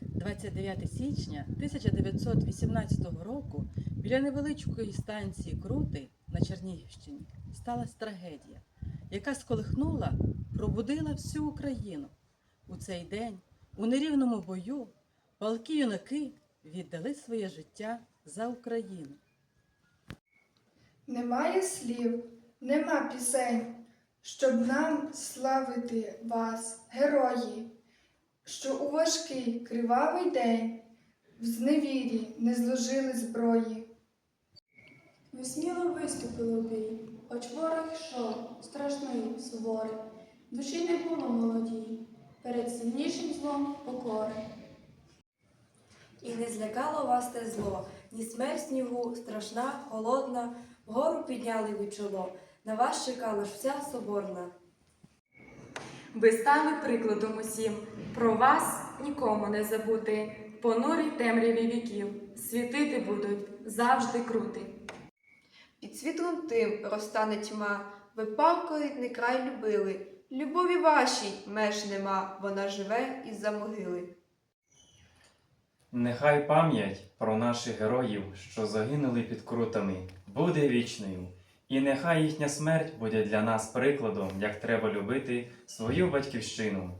29 січня 1918 року біля невеличкої станції Крути на Чернігівщині сталася трагедія, яка сколихнула, пробудила всю Україну. У цей день у нерівному бою палки юнаки віддали своє життя за Україну. Немає слів, нема пісень, щоб нам славити вас, герої, що у важкий кривавий день в зневірі не зложили зброї. Ви сміло виступили у бій, хоч ворог йшов, страшний, суворий. Душі не було молодій, перед сильнішим злом покори. І не злякало вас те зло, ні смерть снігу, страшна, холодна, вгору підняли ви чоло, на вас чекала ж вся соборна. Ви стали прикладом усім, про вас нікому не забути. Понурі темряві віків, світити будуть завжди крути. Під світлом тим розтане тьма, ви палко рідний край любили. Любові вашій меж нема, вона живе із-за могили. Нехай пам'ять про наших героїв, що загинули під крутами, буде вічною. І нехай їхня смерть буде для нас прикладом, як треба любити свою батьківщину.